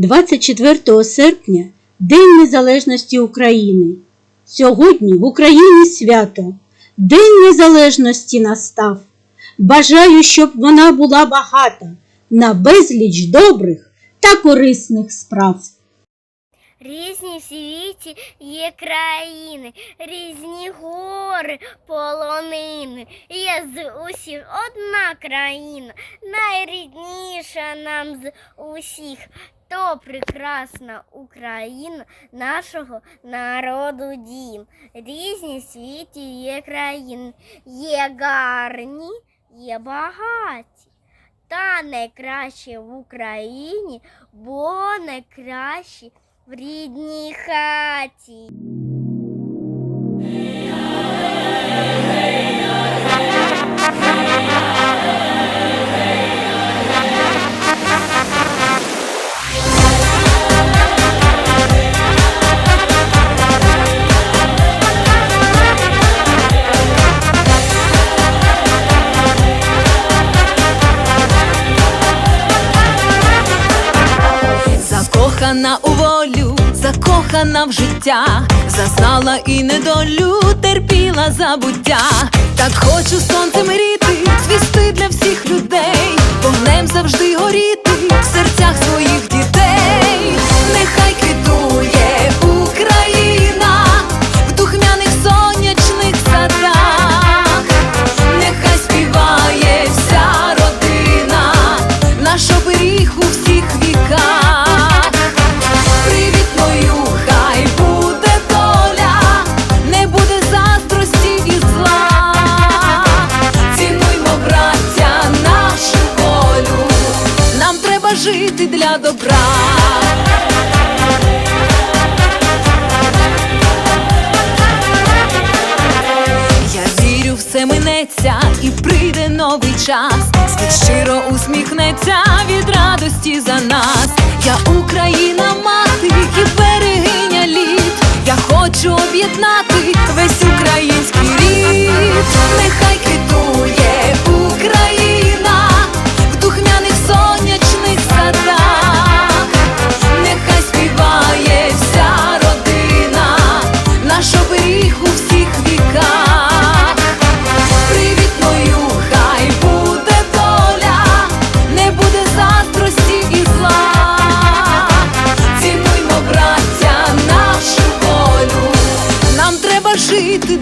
24 серпня День Незалежності України. Сьогодні в Україні свято. День Незалежності настав. Бажаю, щоб вона була багата на безліч добрих та корисних справ. Різні в світі є країни, різні гори, полонини. Є з усіх одна країна, найрідніша нам з усіх. То прекрасна Україна нашого народу дім. Різні світі є країни, є гарні, є багаті. Та найкраще в Україні, бо найкраще в рідній хаті. Закохана у волю, закохана в життя, зазнала і недолю, терпіла забуття. Так хочу сонцем мріти, звісти для всіх людей, вогнем завжди горіти в серцях своїх добра. Я вірю, все минеться і прийде новий час. Світ щиро усміхнеться від радості за нас. Я Україна,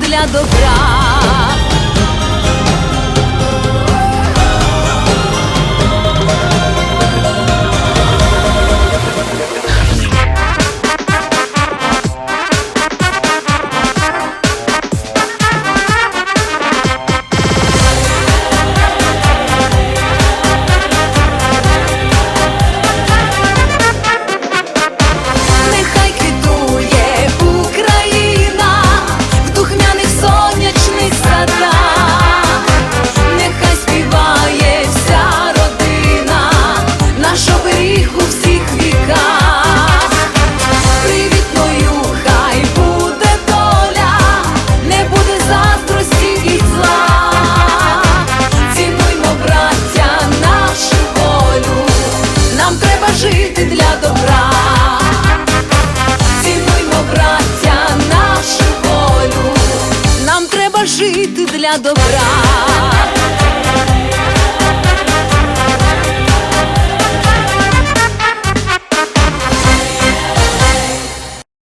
для добра. для добра.